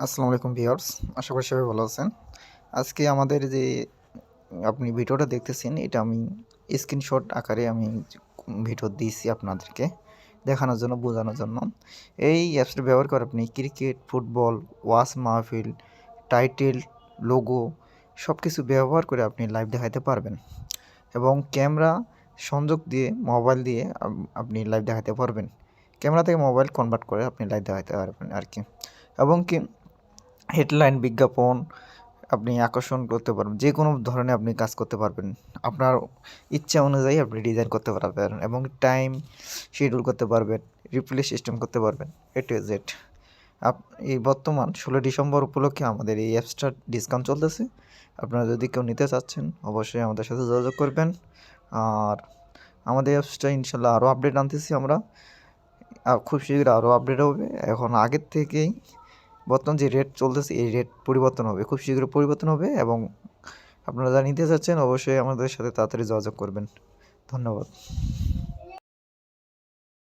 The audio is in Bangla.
আসসালামু আলাইকুম ভিউয়ার্স, আশা করি সবাই ভালো আছেন। আজকে আমাদের যে আপনি ভিডিওটা দেখতেছেন, এটা আমি স্ক্রিনশট আকারে আমি ভিডিও দিয়েছি আপনাদেরকে দেখানোর জন্য, বোঝানোর জন্য। এই অ্যাপসটা ব্যবহার করে আপনি ক্রিকেট, ফুটবল ওয়াশ মাহফিল, টাইটেল, লোগো সব কিছু ব্যবহার করে আপনি লাইভ দেখাতে পারবেন এবং ক্যামেরা সংযোগ দিয়ে, মোবাইল দিয়ে আপনি লাইভ দেখাতে পারবেন। ক্যামেরা থেকে মোবাইল কনভার্ট করে আপনি লাইভ দেখাতে পারবেন আর কি। এবং কি হেডলাইন বিজ্ঞাপন আপনি আকর্ষণ করতে পারবেন, যে কোনো ধরনের আপনি কাজ করতে পারবেন। আপনার ইচ্ছা অনুযায়ী আপনি ডিজাইন করতে পারবেন এবং টাইম শিডিউল করতে পারবেন রিপ্লে সিস্টেম করতে পারবেন এ টু জেড আপ, এই বর্তমান ষোলো ডিসেম্বর উপলক্ষে আমাদের এই অ্যাপসটার ডিসকাউন্ট চলতেছে। আপনারা যদি কেউ নিতে চাচ্ছেন, অবশ্যই আমাদের সাথে যোগাযোগ করবেন। আর আমাদের অ্যাপসটা ইনশাল্লাহ আরও আপডেট আনতেছি আমরা। খুব শীঘ্র আরও আপডেট হবে। এখন আগের থেকেই বর্তমান যে রেট চলতেছে, এই রেট পরিবর্তন হবে। খুব শীঘ্র পরিবর্তন হবে এবং আপনারা যা নিতে চাচ্ছেন, অবশ্যই আমাদের সাথে তাড়াতাড়ি যোগাযোগ করবেন। ধন্যবাদ।